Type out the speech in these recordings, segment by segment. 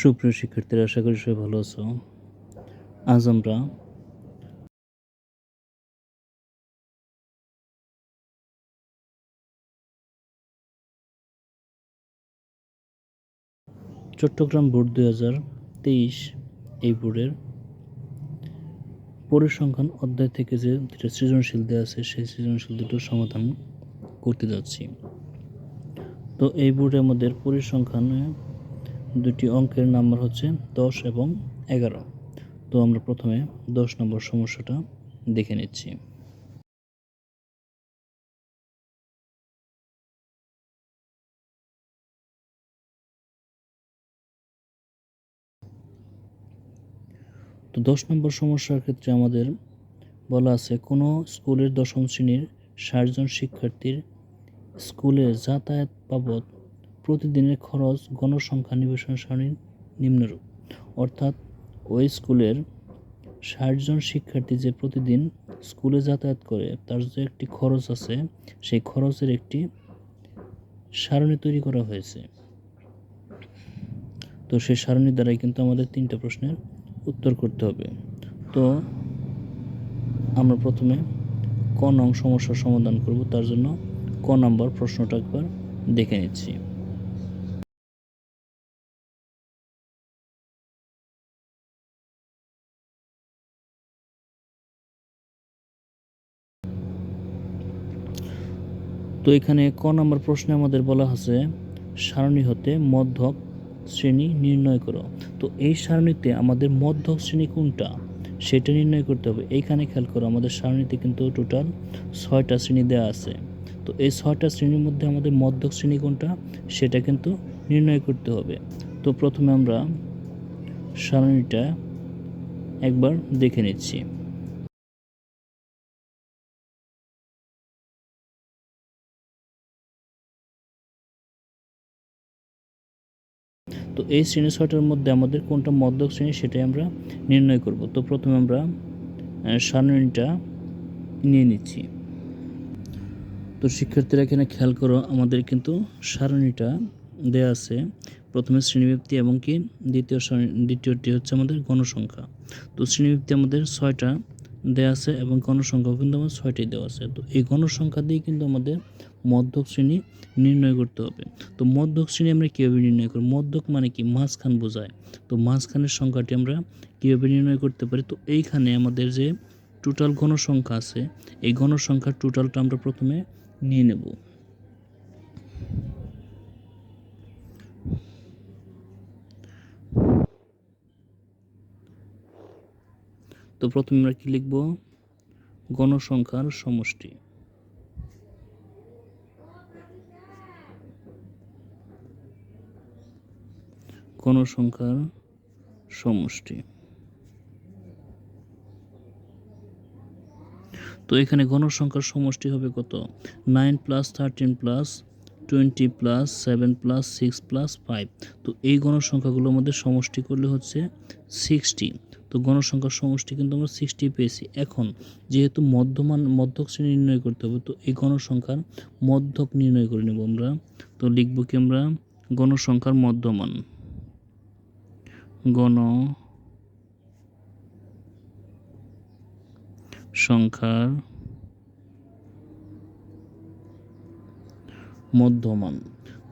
সুপ্রিয় শিক্ষার্থীরা, আশা করি সবাই ভালো আছো। আজ আমরা চট্টগ্রাম বোর্ড দুই হাজার তেইশ এই বোর্ডের পরিসংখ্যান অধ্যায় থেকে যে দুটো সৃজনশীল দেওয়া আছে, সেই সৃজনশীল দুটোর সমাধান করতে যাচ্ছি। তো এই বোর্ডে আমাদের পরিসংখ্যানে দুটি অঙ্কের নাম্বার হচ্ছে দশ এবং এগারো। তো আমরা প্রথমে দশ নম্বর সমস্যাটা দেখে নিচ্ছি। তো দশ নম্বর সমস্যার ক্ষেত্রে আমাদের বলা আছে, কোনো স্কুলের দশম শ্রেণির ষাটজন শিক্ষার্থীর স্কুলে যাতায়াত বাবদ প্রতিদিনের খরচ গণসংখ্যা নিবেশন সারণীর নিম্নরূপ। অর্থাৎ ওই স্কুলের ষাটজন শিক্ষার্থী যে প্রতিদিন স্কুলে যাতায়াত করে, তার যে একটি খরচ আছে, সেই খরচের একটি সারণী তৈরি করা হয়েছে। তো সেই সারণী দ্বারাই কিন্তু আমাদের তিনটা প্রশ্নের উত্তর করতে হবে। তো আমরা প্রথমে ক নং সমস্যার সমাধান করব, তার জন্য ক নাম্বার প্রশ্নটা একবার দেখে নিচ্ছি। তো এখানে ক নাম্বার প্রশ্নে আমাদের বলা আছে সারণী হতে মধ্যক শ্রেণি নির্ণয় করো। তো এই সারণীতে আমাদের মধ্যক শ্রেণি কোনটা? সেটা নির্ণয় করতে হবে। এইখানে খেয়াল করো, আমাদের সারণীতে কিন্তু টোটাল ছয়টা শ্রেণি দেওয়া আছে। তো এই ছয়টা শ্রেণির মধ্যে আমাদের মধ্যক শ্রেণি কোনটা? সেটা কিন্তু নির্ণয় করতে হবে। তো প্রথমে আমরা সারণীটা একবার দেখে নিচ্ছি। তো এই শ্রেণি ছয়টার মধ্যে আমাদের কোনটা মধ্যক শ্রেণি সেটাই আমরা নির্ণয় করব। তো প্রথমে আমরা সারণীটা নিয়ে নিচ্ছি। তো শিক্ষার্থীরা এখানে খেয়াল করো, আমাদের কিন্তু সারণীটা দেয়া আছে প্রথমে শ্রেণীব্যক্তি এবং কি দ্বিতীয় দ্বিতীয়টি হচ্ছে আমাদের গণসংখ্যা। তো শ্রেণীব্যক্তি আমাদের ছয়টা দেয়া আছে এবং গণসংখ্যাও কিন্তু আমাদের ছয়টাই দেওয়া আছে। তো এই গণসংখ্যা দিয়ে কিন্তু আমাদের মধ্যক শ্রেণি নির্ণয় করতে হবে। তো মধ্যক শ্রেণি আমরা কীভাবে নির্ণয় করি মধ্যক মানে কি? মাঝখান বোঝায়। তো মাঝখানের সংখ্যাটি আমরা কীভাবে নির্ণয় করতে পারি? তো এইখানে আমাদের যে টোটাল গণসংখ্যা আছে, এই গণসংখ্যার টোটালটা আমরা প্রথমে নিয়ে নেব। তো প্রথমে আমরা কি লিখব? গণসংখ্যার সমষ্টি। গণসংখ্যার সমষ্টি। তো এখানে গণসংখ্যার সমষ্টি হবে কত? Nine plus thirteen plus twenty plus seven plus six plus five তো এই গণসংখ্যাগুলো আমাদের সমষ্টি করলে হচ্ছে সিক্সটি তো গণসংখ্যার সমষ্টি কিন্তু আমরা সিক্সটি পেয়েছি। এখন যেহেতু মধ্যমান, মধ্যক শ্রেণি নির্ণয় করতে হবে, তো এই গণসংখ্যার মধ্যক নির্ণয় করে নেব আমরা। তো লিখব কি আমরা? গণসংখ্যার মধ্যমান। গণ সংখ্যার মধ্যমান।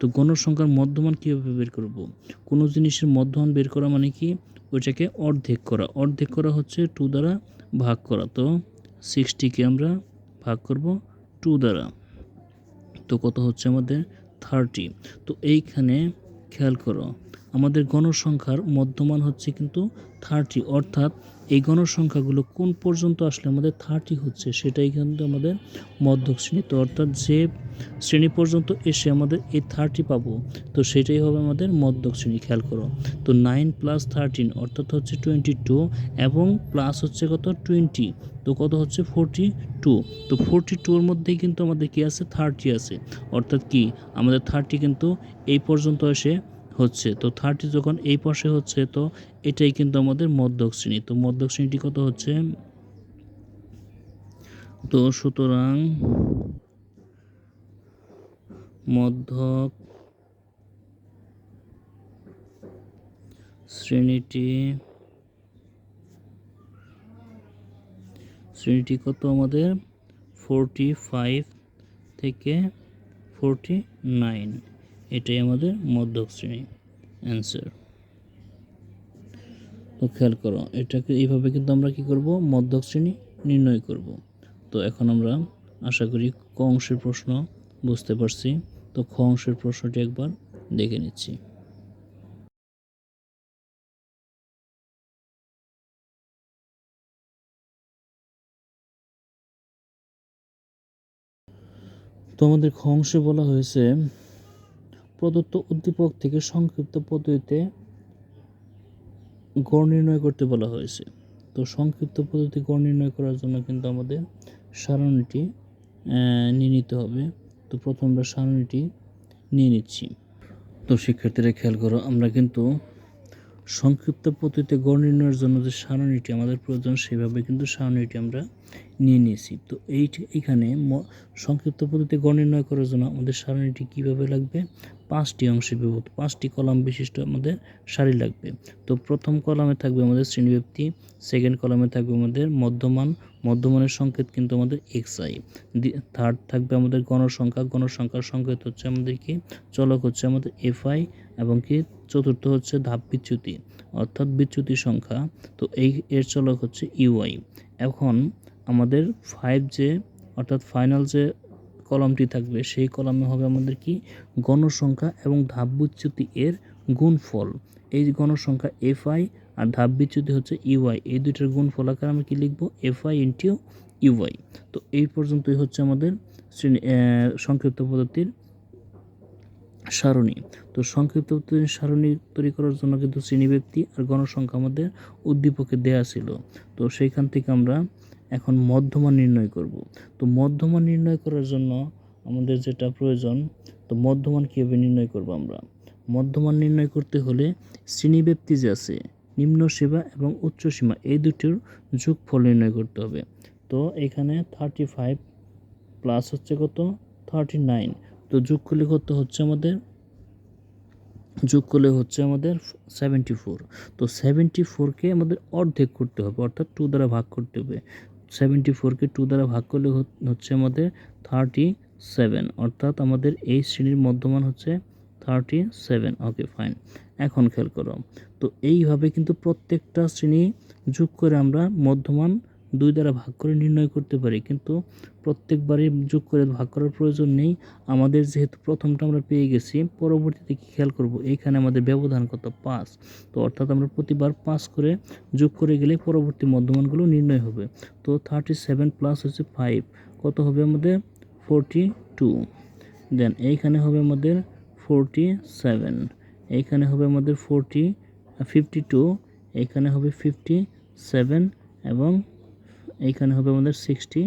তো গণসংখ্যার মধ্যমান কীভাবে বের করব? কোনো জিনিসের মধ্যমান বের করা মানে কি? ওইটাকে অর্ধেক করা। অর্ধেক করা হচ্ছে টু দ্বারা ভাগ করা। তো সিক্সটিকে আমরা ভাগ করব টু দ্বারা। তো কত হচ্ছে আমাদের থার্টি তো এইখানে খেয়াল করো। আমাদের গণসংখ্যার মধ্যমান হচ্ছে কিন্তু থার্টি অর্থাৎ এই গণসংখ্যাগুলো কোন পর্যন্ত আসলে আমাদের থার্টি হচ্ছে সেটাই কিন্তু আমাদের মধ্যক শ্রেণি। তো অর্থাৎ যে শ্রেণি পর্যন্ত এসে আমাদের এই থার্টি পাবো, তো সেটাই হবে আমাদের মধ্যক শ্রেণি, খেয়াল করো। তো নাইন প্লাস থার্টিন অর্থাৎ হচ্ছে টোয়েন্টি টু এবং প্লাস হচ্ছে কত? টোয়েন্টি তো কত হচ্ছে? ফোরটি টু তো ফোরটি টুর মধ্যেই কিন্তু আমাদের কি আছে? থার্টি আছে। অর্থাৎ কি? আমাদের থার্টি কিন্তু এই পর্যন্ত এসে হচ্ছে, তো থার্টি যখন এই পাশে হচ্ছে, তো এটাই কিন্তু আমাদের মধ্যক শ্রেণি। তো মধ্যক শ্রেণীটি কত হচ্ছে? তো সুতরাং মধ্যক শ্রেণীটি শ্রেণীটি কত আমাদের? ফোরটি ফাইভ থেকে ফোরটি নাইন এটাই আমাদের মধ্যক শ্রেণি অ্যান্সার তো খেয়াল করো, এটাকে এইভাবে কিন্তু আমরা কি করব? মধ্যক শ্রেণি নির্ণয় করব। তো এখন আমরা আশা করি ক অংশের প্রশ্ন বুঝতে পারছি। তো খ অংশের প্রশ্নটি একবার দেখে নিচ্ছি। তো আমাদের খ অংশে বলা হয়েছে প্রদত্ত উদ্দীপক থেকে সংক্ষিপ্ত পদ্ধতিতে গড় নির্ণয় করতে বলা হয়েছে। তো সংক্ষিপ্ত পদ্ধতি গড় নির্ণয় করার জন্য কিন্তু আমাদের সারণীটি নিয়ে নিতে হবে। তো প্রথম আমরা সারণীটি নিয়ে নিচ্ছি। তো শিক্ষার্থীরা খেয়াল করো, আমরা কিন্তু সংক্ষিপ্ত পদ্ধতিতে গড় নির্ণয়ের জন্য যে সারণীটি আমাদের প্রয়োজন, সেভাবে কিন্তু সারণীটি আমরা নিয়ে নিয়েছি। তো এই এইখানে ম- সংক্ষিপ্ত পদ্ধতিতে গড় নির্ণয় করার জন্য আমাদের সারণীটি কীভাবে লাগবে? পাঁচটি অংশে বিভক্ত, পাঁচটি কলাম বিশিষ্ট আমাদের সারি লাগবে। তো প্রথম কলামে থাকবে আমাদের শ্রেণীব্যক্তি সেকেন্ড কলামে থাকবে আমাদের মধ্যমান, মধ্যমানের সংকেত কিন্তু আমাদের এক্স আই থার্ড থাকবে আমাদের গণসংখ্যা, গণসংখ্যার সংকেত হচ্ছে আমাদের কি? চলক হচ্ছে আমাদের এফ আই এবং কি চতুর্থ হচ্ছে ধাপ বিচ্যুতি, অর্থাৎ বিচ্যুতি সংখ্যা। তো এই এর চলক হচ্ছে ইউআই এখন আমাদের ফাইভ যে, অর্থাৎ ফাইনাল যে কলামটি থাকবে, সেই কলামে হবে আমাদের কি? গণসংখ্যা এবং ধাপ বিচ্যুতি এর গুণফল। এই গণসংখ্যা এফ আই আর ধাপ বিচ্যুতি হচ্ছে ইউআই এই দুইটার গুণফল আকারে আমরা কি লিখব? এফ আই ইন্টু ইউআই তো এই পর্যন্তই হচ্ছে আমাদের শ্রেণি সংক্ষিপ্ত পদ্ধতির সারণী। তো সংক্ষিপ্ত সারণী তৈরি করার জন্য কিন্তু শ্রেণীব্যক্তি আর গণসংখ্যা আমাদের উদ্দীপকে দেয়া ছিল। তো সেইখান থেকে আমরা এখন মধ্যমান নির্ণয় করব। তো মধ্যমান নির্ণয় করার জন্য আমাদের যেটা প্রয়োজন, তো মধ্যমান কীভাবে নির্ণয় করব আমরা? মধ্যমান নির্ণয় করতে হলে শ্রেণীব্যক্তি যে আছে, নিম্ন সীমা এবং উচ্চ সীমা, এই দুটির যোগফল নির্ণয় করতে হবে। তো এখানে থার্টি ফাইভ প্লাস হচ্ছে কত? থার্টি নাইন তো যোগ করলে কত হচ্ছে আমাদের? যোগ করলে হচ্ছে আমাদের সেভেন্টি ফোর তো সেভেন্টি ফোরকে আমাদের অর্ধেক করতে হবে, অর্থাৎ টু দ্বারা ভাগ করতে হবে। সেভেন্টি ফোরকে টু দ্বারা ভাগ করলে হচ্ছে আমাদের থার্টি সেভেন অর্থাৎ আমাদের এই শ্রেণির মধ্যমান হচ্ছে থার্টি সেভেন ওকে ফাইন এখন খেয়াল করো। তো এইভাবে কিন্তু প্রত্যেকটা শ্রেণি যোগ করে আমরা মধ্যমান দুই দ্বারা ভাগ করে নির্ণয় করতে পারি। কিন্তু প্রত্যেকবারই যোগ করে ভাগ করার প্রয়োজন নেই। আমাদের যেহেতু প্রথমটা আমরা পেয়ে গেছি, পরবর্তীতে কি খেয়াল করব? এইখানে আমাদের ব্যবধান কত? পাঁচ। তো অর্থাৎ আমরা প্রতিবার পাঁচ করে যোগ করে গেলে পরবর্তী মধ্যমানগুলো নির্ণয় হবে। তো থার্টি সেভেন প্লাস হচ্ছে ফাইভ কত হবে আমাদের? ফোরটি টু দেন এইখানে হবে আমাদের ফোরটি সেভেন এইখানে হবে আমাদের ফোরটি ফিফটি টু এইখানে হবে ফিফটি সেভেন এবং এইখানে হবে আমাদের সিক্সটি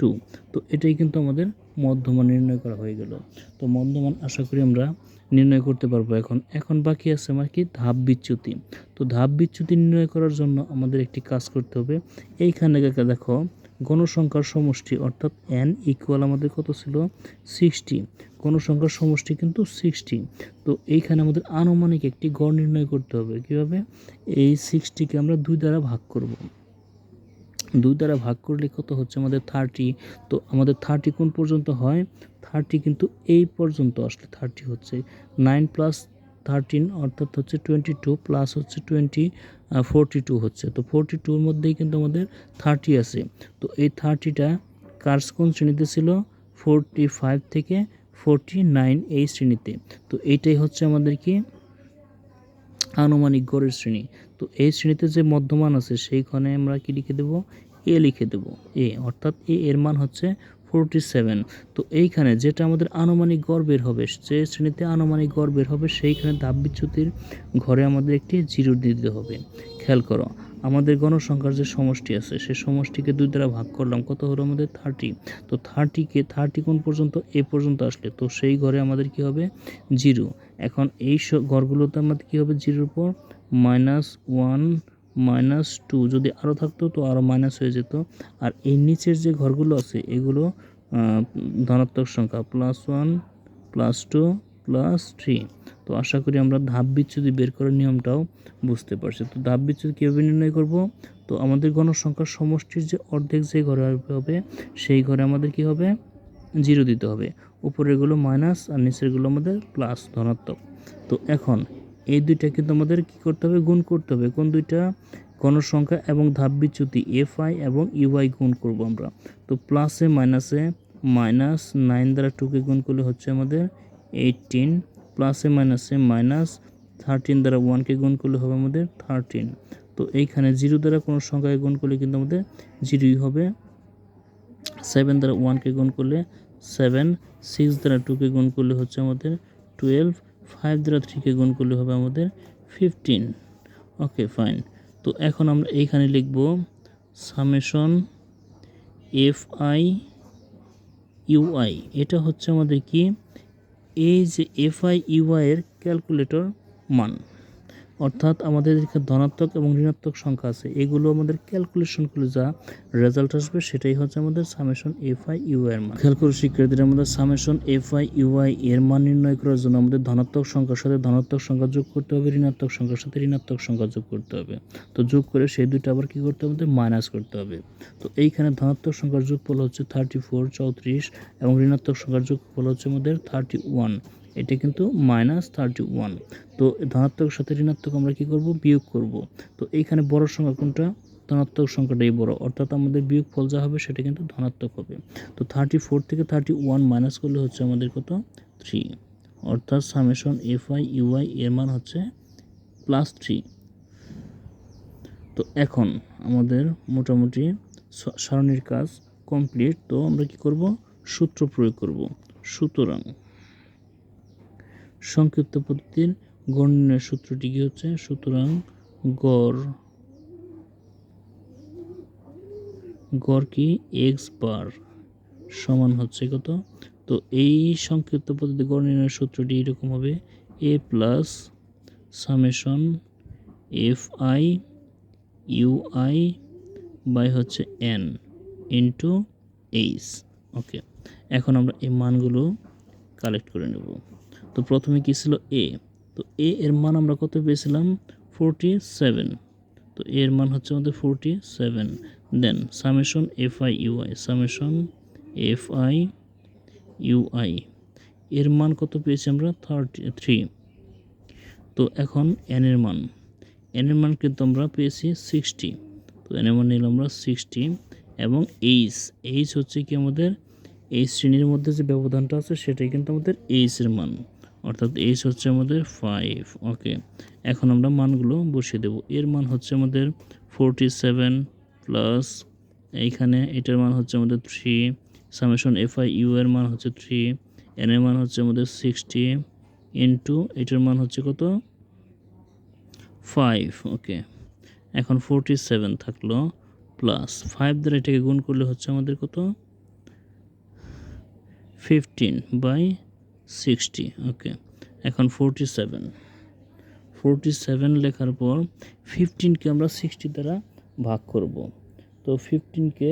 টু তো এটাই কিন্তু আমাদের মধ্যমান নির্ণয় করা হয়ে গেল। তো মধ্যমান আশা করি আমরা নির্ণয় করতে পারব এখন। এখন বাকি আছে আমার কি ধাপ বিচ্যুতি। তো ধাপ বিচ্যুতি নির্ণয় করার জন্য আমাদের একটি কাজ করতে হবে। এইখানে দেখে গণসংখ্যার সমষ্টি অর্থাৎ এন ইকুয়াল আমাদের কত ছিল? সিক্সটি গণসংখ্যার সমষ্টি কিন্তু সিক্সটি তো এইখানে আমাদের আনুমানিক একটি গড় নির্ণয় করতে হবে। কীভাবে? এই সিক্সটিকে আমরা দুই দ্বারা ভাগ করব। দুই দ্বারা ভাগ করলে কত হচ্ছে আমাদের থার্টি তো আমাদের থার্টি কোন পর্যন্ত হয়? থার্টি কিন্তু এই পর্যন্ত আসলে থার্টি হচ্ছে। নাইন প্লাস থার্টিন অর্থাৎ হচ্ছে টোয়েন্টি টু প্লাস হচ্ছে টোয়েন্টি ফোরটি টু হচ্ছে। তো ফোরটি টুর মধ্যেই কিন্তু আমাদের থার্টি আছে। তো এই থার্টিটা কার্স কোন শ্রেণীতে ছিল? ফোরটি ফাইভ থেকে ফোরটি নাইন এই শ্রেণীতে। তো এইটাই হচ্ছে আমাদের কি? আনুমানিক গড়ের শ্রেণি। তো এই শ্রেণীতে যে মধ্যমান আছে, সেইখানে আমরা কি লিখে দেবো? এ লিখে দেবো, এ। অর্থাৎ এ এর মান হচ্ছে ফোরটি সেভেন তো এইখানে যেটা আমাদের আনুমানিক গড় বের হবে, যে শ্রেণীতে আনুমানিক গড় বের হবে, সেইখানে ধাপ বিচ্যুতির ঘরে আমাদের একটি জিরো দিতে হবে। খেয়াল করো, আমাদের গণসংখ্যার যে সমষ্টি আছে, সেই সমষ্টিকে দুই দ্বারা ভাগ করলাম, কত হলো আমাদের থার্টি তো থার্টিকে থার্টি কোন পর্যন্ত? এ পর্যন্ত আসলে। তো সেই ঘরে আমাদের কি হবে? জিরো। এখন এই ঘরগুলোতে আমাদের কী হবে? জিরোর পর মাইনাস ওয়ান মাইনাস টু যদি আরও থাকতো, তো আরও মাইনাস হয়ে যেত। আর এই নিচের যে ঘরগুলো আছে, এগুলো ধনাত্মক সংখ্যা plus one plus two plus three তো আশা করি আমরা ধাপ বিচ্যুতি বের করার নিয়মটাও বুঝতে পারছি। তো ধাপ বিচ্যুতি কীভাবে নির্ণয় করব? তো আমাদের গণসংখ্যার সমষ্টির যে অর্ধেক যে ঘরে হবে, সেই ঘরে আমাদের কি হবে? জিরো দিতে হবে। উপরেরগুলো মাইনাস আর নিচেরগুলো আমাদের প্লাস ধনাত্মক। তো এখন এই দুইটা কিন্তু আমাদের কি করতে হবে? গুণ করতে হবে। কোন দুইটা? গণসংখ্যা এবং ধাপ বিচ্যুতি এফ আই এবং ইউআই গুণ করব আমরা। তো প্লাসে মাইনাসে মাইনাস নাইন দ্বারা টুকে গুণ করলে হচ্ছে আমাদের এইটিন প্লাসে মাইনাসে মাইনাস থার্টিন দ্বারা ওয়ানকে গুণ করলে হবে আমাদের থার্টিন তো এইখানে জিরো দ্বারা কোনো সংখ্যাকে গুণ করলে কিন্তু আমাদের জিরোই হবে। সেভেন দ্বারা ওয়ানকে গুণ করলে সেভেন সিক্স দ্বারা টুকে গুণ করলে হচ্ছে আমাদের টুয়েলভ ফাইভ দ্বারা থ্রিকে গুণ করলে হবে আমাদের ফিফটিন। ওকে, ফাইন। তো এখন আমরা এইখানে লিখব সামেশন এফ আই ইউআই এটা হচ্ছে আমাদের কি? এই যে এফ আই ইউআইয়ের ক্যালকুলেটর মান। অর্থাৎ আমাদের ধনাত্মক এবং ঋণাত্মক সংখ্যা আছে, এগুলো আমাদের ক্যালকুলেশন করলে যা রেজাল্ট আসবে সেটাই হচ্ছে আমাদের সামেশন এফ আই ইউ এর মান। খেয়াল করে শিক্ষার্থীরা, আমাদের সামেশন এফ আই ইউআই এর মান নির্ণয় করার জন্য আমাদের ধনাত্মক সংখ্যার সাথে ধনাত্মক সংখ্যা যোগ করতে হবে, ঋণাত্মক সংখ্যার সাথে ঋণাত্মক সংখ্যা যোগ করতে হবে। তো যোগ করে সেই দুইটা আবার কী করতে হবে? আমাদের মাইনাস করতে হবে। তো এইখানে ধনাত্মক সংখ্যার যোগফল হচ্ছে থার্টি ফোর চৌত্রিশ এবং ঋণাত্মক সংখ্যার যোগফল হচ্ছে আমাদের থার্টি ওয়ান এটা কিন্তু মাইনাস থার্টি ওয়ান। তো ধনাত্মক, সাথে ঋণাত্মক আমরা কি করব? বিয়োগ করব। তো এইখানে বড় সংখ্যা কোনটা? ধনাত্মক সংখ্যাটাই বড়। অর্থাৎ আমাদের বিয়োগ ফল যা হবে সেটা কিন্তু ধনাত্মক হবে। তো থার্টি ফোর থেকে থার্টি ওয়ান মাইনাস করলে হচ্ছে আমাদের কত? থ্রি। অর্থাৎ সামেশন এফ আই ইউআই এর মান হচ্ছে প্লাস থ্রি। তো এখন আমাদের মোটামুটি সারণীর কাজ কমপ্লিট। তো আমরা কি করব? সূত্র প্রয়োগ করব। সুতরাং সংক্ষিপ্ত পদ্ধতির গণনের সূত্রটি কি হচ্ছে? সুতরাং গড় গড় কি? এক্স বার সমান হচ্ছে কত? তো এই সংক্ষিপ্ত পদ্ধতি নির্ণয়ের সূত্রটি এরকম হবে A plus summation F I U I by হচ্ছে এন ইন্টু এইচ ওকে এখন আমরা এই মানগুলো কালেক্ট করে নেব। তো প্রথমে কী ছিল এ তো এ এর মান আমরা কত পেয়েছিলাম? ফোরটি সেভেন তো এর মান হচ্ছে আমাদের forty seven then summation F I U I summation F I U I এর মান কত পেয়েছি আমরা? থার্টি থ্রি তো এখন এন এর মান। এন এর মান কিন্তু আমরা পেয়েছি সিক্সটি তো এন এর মান নিলাম আমরা সিক্সটি এবং এইচ এইচ হচ্ছে কি আমাদের? এই শ্রেণির মধ্যে যে ব্যবধানটা আছে, সেটাই কিন্তু আমাদের এইচ এর মান। অর্থাৎ এইচ হচ্ছে আমাদের ফাইভ ওকে এখন আমরা মানগুলো বসিয়ে দেব। এর মান হচ্ছে আমাদের ফোরটি সেভেন প্লাস এইখানে এটার মান হচ্ছে আমাদের three summation F I U এর মান হচ্ছে থ্রি এন এর মান হচ্ছে আমাদের সিক্সটি ইন্টু এটার মান হচ্ছে কত? ফাইভ ওকে এখন ফোরটি সেভেন থাকল প্লাস ফাইভ দ্বারা এটাকে গুণ করলে হচ্ছে আমাদের কত? ফিফটিন বাই সিক্সটি ওকে এখন ফোরটি সেভেন ফোরটি সেভেন লেখার পর ফিফটিনকে আমরা সিক্সটি দ্বারা ভাগ করব। তো ফিফটিনকে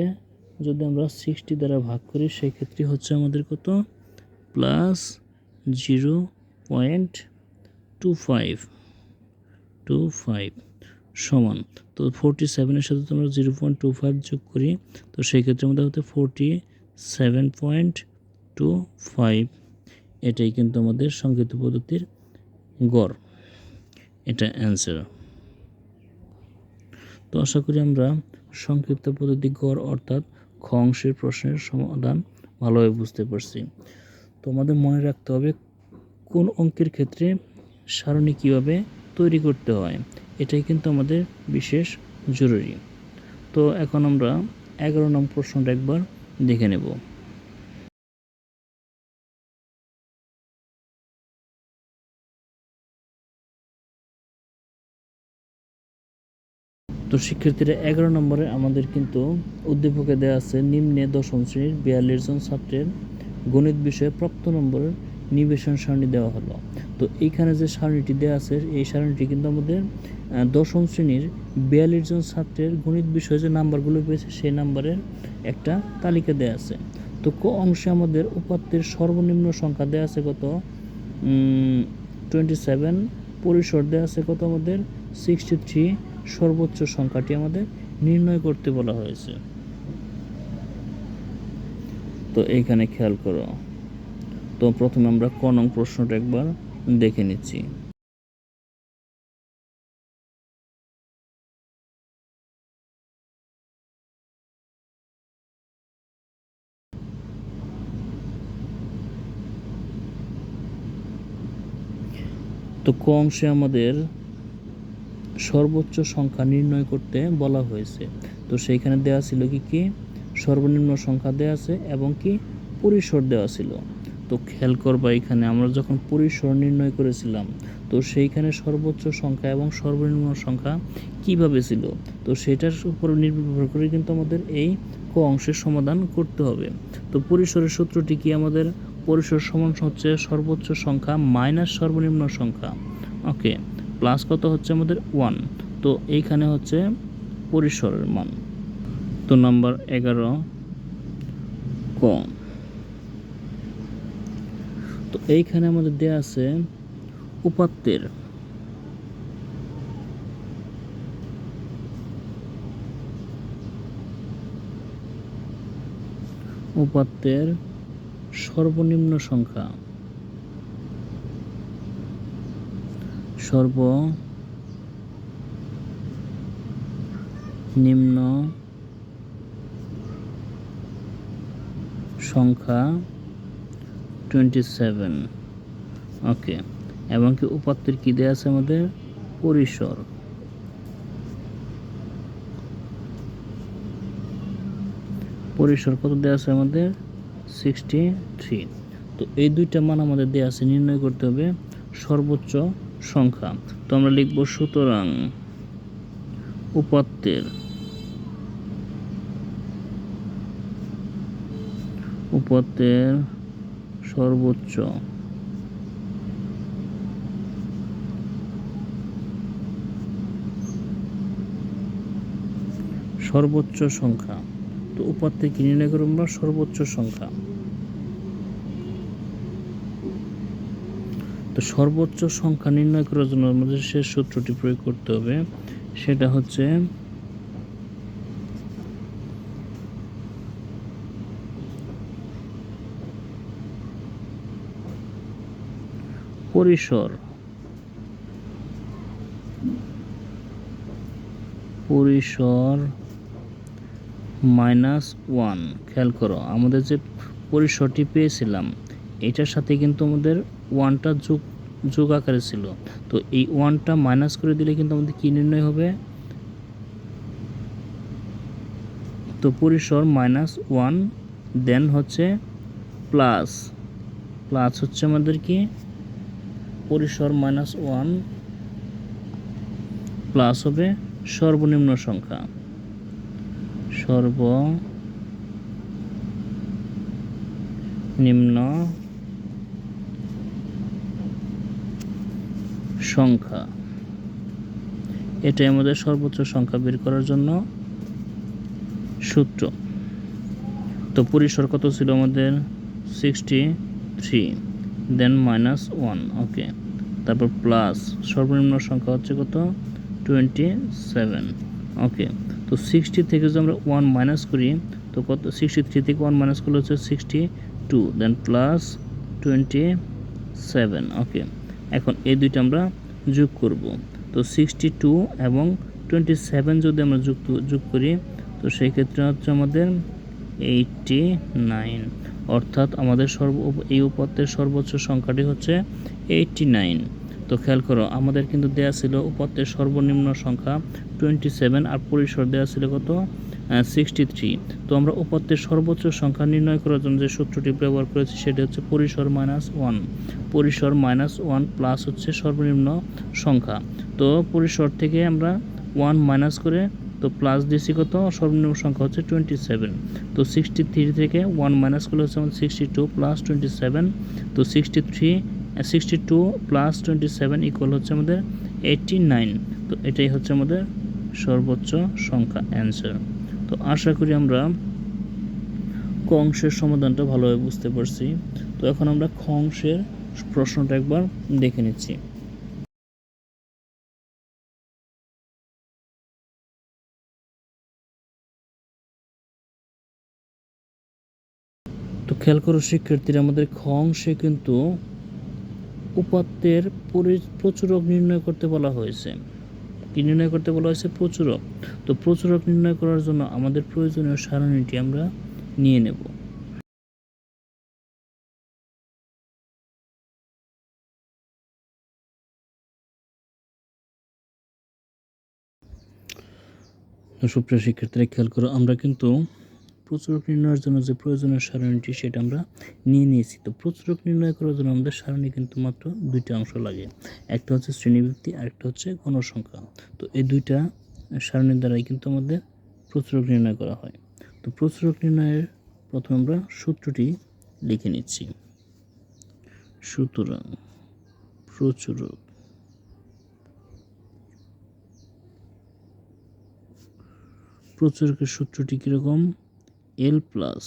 যদি আমরা সিক্সটি দ্বারা ভাগ করি, সেক্ষেত্রে হচ্ছে আমাদের কত? Plus zero point two five two five সমান। তো ফোরটি সেভেনের সাথে তো আমরা জিরো পয়েন্ট টু ফাইভ যোগ করি, তো সেই ক্ষেত্রে আমাদের হতে forty seven point two five এটাই কিন্তু আমাদের সংক্ষিপ্ত পদ্ধতির গড়। এটা অ্যান্সার তো আশা করি আমরা সংক্ষিপ্ত পদ্ধতি গড় অর্থাৎ খ অংশের প্রশ্নের সমাধান ভালোভাবে বুঝতে পারছি। তো আমাদের মনে রাখতে হবে কোন অঙ্কের ক্ষেত্রে সারণী কীভাবে তৈরি করতে হয়, এটাই কিন্তু আমাদের বিশেষ জরুরি। তো এখন আমরা এগারো নং প্রশ্নটা একবার দেখে নেব। তো শিক্ষার্থীরা এগারো নম্বরে আমাদের কিন্তু উদ্দীপকে দেওয়া আছে নিম্নে দশম শ্রেণির বিয়াল্লিশ জন ছাত্রের গণিত বিষয়ে প্রাপ্ত নম্বরের নিবেশন সারণী দেওয়া হলো। তো এইখানে যে সারণীটি দেওয়া আছে, এই সারণীটি কিন্তু আমাদের দশম শ্রেণির বিয়াল্লিশ জন ছাত্রের গণিত বিষয়ে যে নাম্বারগুলো পেয়েছে, সেই নাম্বারের একটা তালিকা দেওয়া আছে। তো ক অংশে আমাদের উপাত্তের সর্বনিম্ন সংখ্যা দেওয়া আছে কত? টোয়েন্টি সেভেন পরিসর দেওয়া আছে কত আমাদের? সিক্সটি থ্রি সর্বোচ্চ সংখ্যাটি আমাদের নির্ণয় করতে বলা হয়েছে। তো এইখানে খেয়াল করো। তো প্রথমে আমরা ক নং প্রশ্নটা একবার দেখে নিচ্ছি। তো ক অংশে আমাদের সর্বোচ্চ সংখ্যা নির্ণয় করতে বলা হয়েছে। তো সেইখানে দেওয়া ছিল কি কি? সর্বনিম্ন সংখ্যা দেওয়া আছে এবং কি? পরিসর দেওয়া ছিল। তো খেয়াল করবা এখানে আমরা যখন পরিসর নির্ণয় করেছিলাম, তো সেইখানে সর্বোচ্চ সংখ্যা এবং সর্বনিম্ন সংখ্যা কীভাবে ছিল? তো সেটার উপর নির্ভর করে কিন্তু আমাদের এই ক অংশের সমাধান করতে হবে। তো পরিসরের সূত্রটি কি আমাদের? পরিসর সমান হচ্ছে সর্বোচ্চ সংখ্যা মাইনাস সর্বনিম্ন সংখ্যা। ওকে। প্লাস কত হচ্ছে আমাদের ওয়ান। তো এইখানে হচ্ছে পরিসরের মান। তো নাম্বার এগারো, ক। তো এইখানে আমাদের দেয়া আছে উপাত্তের। উপাত্তের সর্বনিম্ন সংখ্যা। সর্বনিম্ন সংখ্যা টোয়েন্টি সেভেন ওকে এবং কি উপাত্তের কী দেওয়া আছে আমাদের? পরিসর। পরিসর কত দেওয়া আছে আমাদের? সিক্সটি থ্রি তো এই দুইটা মান আমাদের দেওয়া আছে, নির্ণয় করতে হবে। সর্বোচ্চ সংখ্যা। তো আমরা লিখব সুতরাং উপাত্তের উপাত্তের সর্বোচ্চ সর্বোচ্চ সংখ্যা। তো উপাত্তে কি নির্ণয় করব আমরা? সর্বোচ্চ সংখ্যা। তো সর্বোচ্চ সংখ্যা নির্ণয় করার জন্য আমাদের শেষ সূত্রটি প্রয়োগ করতে হবে। সেটা হচ্ছে পরিসর। পরিসর মাইনাস ওয়ান। খেয়াল করো, আমাদের যে পরিসরটি পেয়েছিলাম এটার সাথে কিন্তু আমাদের ওয়ানটা যোগ যোগ আকারে ছিল। তো এই ওয়ানটা মাইনাস করে দিলে কিন্তু আমাদের কী নির্ণয় হবে? তো পরিসর মাইনাস ওয়ান দেন হচ্ছে প্লাস প্লাস হচ্ছে আমাদের কি? পরিসর মাইনাস ওয়ান প্লাস হবে সর্বনিম্ন সংখ্যা। সর্বনিম্ন সংখ্যা। এটাই আমাদের সর্বোচ্চ সংখ্যা বের করার জন্য সূত্র। তো পরিসর কত ছিল আমাদের? Sixty three then minus one okay তারপর প্লাস সর্বনিম্ন সংখ্যা হচ্ছে কত? টোয়েন্টি সেভেন ওকে তো সিক্সটি থেকে যদি আমরা ওয়ান মাইনাস করি, তো কত? সিক্সটি থ্রি থেকে ওয়ান মাইনাস করলে হচ্ছে sixty two then plus twenty seven okay এখন এই দুইটা আমরা যোগ করব। তো সিক্সটি টু এবং টোয়েন্টি সেভেন যদি আমরা যোগ যোগ করি, তো সেই ক্ষেত্রে হচ্ছে আমাদের এইটটি নাইন অর্থাৎ আমাদের সর্ব, এই উপাত্তের সর্বোচ্চ সংখ্যাটি হচ্ছে এইটটি নাইন তো খেয়াল করো, আমাদের কিন্তু দেয়া ছিল উপাত্তের সর্বনিম্ন সংখ্যা টোয়েন্টি সেভেন আর পরিসর দেওয়া ছিল কত? সিক্সটি থ্রি তো আমরা উপাত্তের সর্বোচ্চ সংখ্যা নির্ণয় করার জন্য যে সূত্রটি ব্যবহার করেছি সেটি হচ্ছে পরিসর মাইনাস ওয়ান পরিসর মাইনাস ওয়ান প্লাস হচ্ছে সর্বনিম্ন সংখ্যা। তো পরিসর থেকে আমরা ওয়ান মাইনাস করে, তো প্লাস দিয়েছি কত? সর্বনিম্ন সংখ্যা হচ্ছে টোয়েন্টি সেভেন তো সিক্সটি থ্রি থেকে ওয়ান মাইনাস করলে হচ্ছে আমাদের sixty two plus twenty seven তো sixty three sixty two plus twenty seven equal হচ্ছে আমাদের এইটটি নাইন তো এটাই হচ্ছে আমাদের সর্বোচ্চ সংখ্যা অ্যান্সার তো আশা করি আমরা ক অংশের সমাধানটা ভালোভাবে বুঝতে পারছি। তো এখন আমরা খ অংশের প্রশ্নটা একবার দেখে নিচ্ছি। তো খেয়াল করো, শিক্ষার্থীরা, আমাদের খ অংশে কিন্তু উপাত্তের পরি- প্রচুরক নির্ণয় করতে বলা হয়েছে। কি নির্ণয় করতে বলা হয়েছে প্রচুরক। তো প্রচুরক নির্ণয় করার জন্য আমাদের প্রয়োজনীয় সারণীটি আমরা নিয়ে নেব। সুপ্রিয় শিক্ষার্থীরা, খেয়াল করো, আমরা কিন্তু প্রচুরক নির্ণয়ের জন্য যে প্রয়োজনীয় সারণীটি সেটা আমরা নিয়ে নিয়েছি। তো প্রচুরক নির্ণয় করার জন্য আমাদের সারণী কিন্তু মাত্র দুইটা অংশ লাগে। একটা হচ্ছে শ্রেণীবৃত্তি, আরেকটা হচ্ছে গণসংখ্যা তো এই দুইটা সারণীর দ্বারাই কিন্তু আমাদের প্রচুরক নির্ণয় করা হয়। তো প্রচুরক নির্ণয়ের প্রথমে আমরা সূত্রটি লিখে নিচ্ছি। সুতরাং প্রচুরক প্রচুরকের সূত্রটি কীরকম? এল প্লাস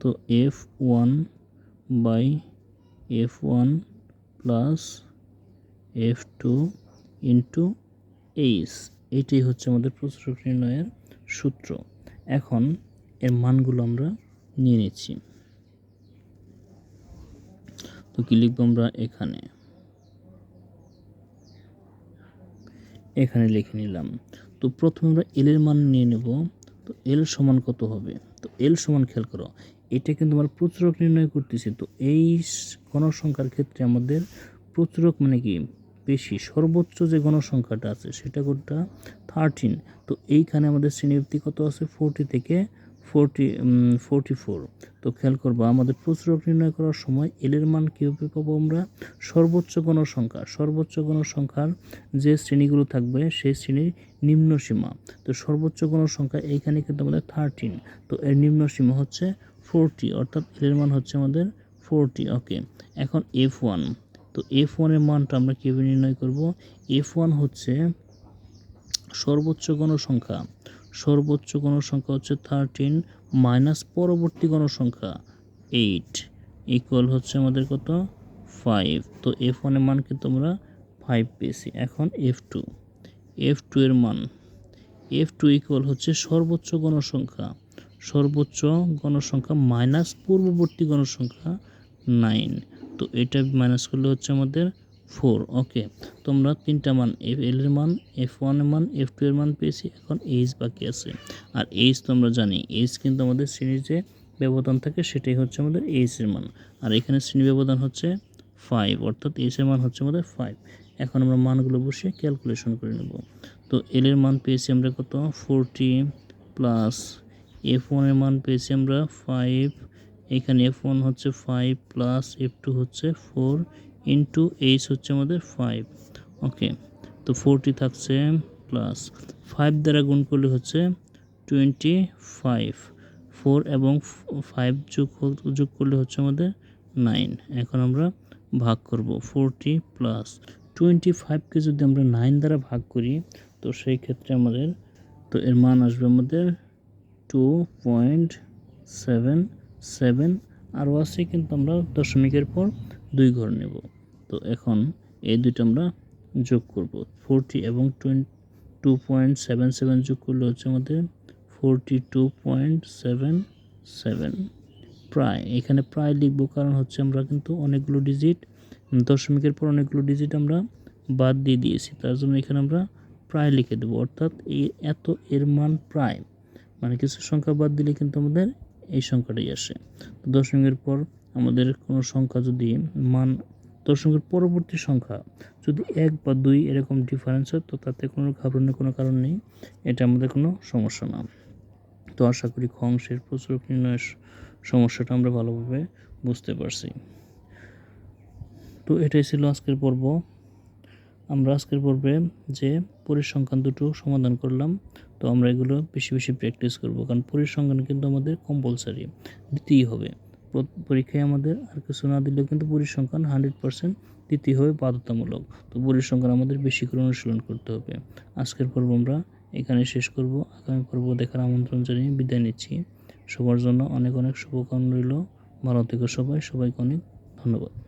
তো F one by F one plus F two into H এইটাই হচ্ছে আমাদের প্রচুরক নির্ণয়ের সূত্র। এখন এর মানগুলো আমরা নিয়ে নিচ্ছি। তো কি লিখব আমরা? এখানে। এখানে লিখে নিলাম। তো প্রথমে আমরা এল এর মান নিয়ে নেব। তো এল সমান কত হবে? তো এল সমান খেয়াল করো, এটা কিন্তু আমরা প্রচুরক নির্ণয় করতেছি। তো এই গণসংখ্যার ক্ষেত্রে আমাদের প্রচুরক মানে কি? বেশি, সর্বোচ্চ যে গণসংখ্যাটা আছে সেটা কোনটা? থার্টিন তো এইখানে আমাদের শ্রেণীবৃত্তি কত আছে? ফোরটি থেকে ফোরটি ফোরটি ফোর। তো খেয়াল করব, আমাদের প্রচুরক নির্ণয় করার সময় এলের মান কীভাবে পাবো আমরা? সর্বোচ্চ গণসংখ্যা, সর্বোচ্চ গণসংখ্যার যে শ্রেণীগুলো থাকবে, সেই শ্রেণির নিম্ন সীমা। তো সর্বোচ্চ গণসংখ্যা এইখানে কিন্তু আমাদের থার্টিন তো এর নিম্ন সীমা হচ্ছে ফোরটি অর্থাৎ এলের মান হচ্ছে আমাদের ফোরটি ওকে এখন এফ ওয়ান তো এফ ওয়ানের মানটা আমরা কীভাবে নির্ণয় করব? এফ ওয়ান হচ্ছে সর্বোচ্চ গণসংখ্যা। সর্বোচ্চ গণসংখ্যা হচ্ছে থার্টিন মাইনাস পরবর্তী গণসংখ্যা এইট ইকুয়াল হচ্ছে আমাদের কত? ফাইভ তো এফ ওয়ানের মান কিন্তু আমরা ফাইভ পেয়েছি। এখন এফ টু এফ টু এর মান এফ টু ইকুয়াল হচ্ছে সর্বোচ্চ গণসংখ্যা সর্বোচ্চ গণসংখ্যা মাইনাস পূর্ববর্তী গণসংখ্যা নাইন তো এটা মাইনাস করলে হচ্ছে আমাদের ফোর, ওকে। তোমরা তিনটা মান এফ এল এর মান এফ ওয়ানের মান এফ টু এর মান পেয়েছি, এখন এইচ বাকি আছে। আর এইচ তোমরা জানি এইচ কিন্তু আমাদের শ্রেণির যে ব্যবধান থাকে সেটাই হচ্ছে আমাদের এইচ এর মান। আর এখানে শ্রেণি ব্যবধান হচ্ছে ফাইভ অর্থাৎ এইচ এর মান হচ্ছে আমাদের ফাইভ এখন আমরা মানগুলো বসিয়ে ক্যালকুলেশন করে নেব। তো এল এর মান পেয়েছি আমরা কত? ফোরটি প্লাস এফ ওয়ানের মান পেয়েছি আমরা ফাইভ এখানে এফ ওয়ান হচ্ছে ফাইভ প্লাস এফ টু হচ্ছে ফোর ইন্টু এইচ হচ্ছে আমাদের ফাইভ ওকে তো ফোরটি থাকছে প্লাস ফাইভ দ্বারা গুণ করলে হচ্ছে টোয়েন্টি ফাইভ ফোর এবং ফাইভ যোগ যোগ করলে হচ্ছে আমাদের নাইন এখন আমরা ভাগ করব ফোরটি প্লাস টোয়েন্টি ফাইভকে যদি আমরা নাইন দ্বারা ভাগ করি, তো সেই ক্ষেত্রে আমাদের, তো এর মান আসবে আমাদের টু পয়েন্ট সেভেন সেভেন আরও আছে কিন্তু আমরা দশমিকের পর দুই ঘর নেব। তো এখন এই দুইটা আমরা যোগ করব। ফোরটি এবং twenty two point seven seven যোগ করলে হচ্ছে আমাদের forty two point seven seven প্রায়, এখানে প্রায় লিখব কারণ হচ্ছে আমরা কিন্তু অনেকগুলো ডিজিট দশমিকের পর অনেকগুলো ডিজিট আমরা বাদ দিয়ে দিয়েছি, তার জন্য এখানে আমরা প্রায় লিখে দেবো। অর্থাৎ এই এত এর মান প্রায় মানে কিছু সংখ্যা বাদ দিলে কিন্তু আমাদের এই সংখ্যাটাই আসে। দশমিকের পর আমাদের কোনো সংখ্যা যদি মান দশমিকের পরবর্তী সংখ্যা। যদি এক বা দুই এরকম ডিফারেন্স হয়, তো তাতে কোনো ঘাবড়ানোর কোনো কারণ নেই। এটা আমাদের কোনো সমস্যা না। তো আশা করি খ অংশের প্রচুর নির্ণয়ের সমস্যাটা আমরা ভালোভাবে বুঝতে পারছি। তো এটাই ছিল আজকের পর্ব। আমরা আজকের পর্বে যে পরিসংখ্যান দুটো সমাধান করলাম, তো আমরা এগুলো বেশি বেশি প্র্যাকটিস করব। কারণ পরিসংখ্যান কিন্তু আমাদের কম্পালসারি দিতেই হবে। পরীক্ষায় আমাদের আর কিছু না দিলেও কিন্তু পরিসংখ্যান হান্ড্রেড পার্সেন্ট দিতে হবে বাধ্যতামূলক। তো পরিসংখ্যান আমাদের বেশি করে অনুশীলন করতে হবে। আজকের পর্ব আমরা এখানে শেষ করব। আগামী পর্ব দেখার আমন্ত্রণ জানিয়ে বিদায় নিচ্ছি। সবার জন্য অনেক অনেক শুভকামনা রইল। ভালো থেকে সবাই। সবাইকে অনেক ধন্যবাদ।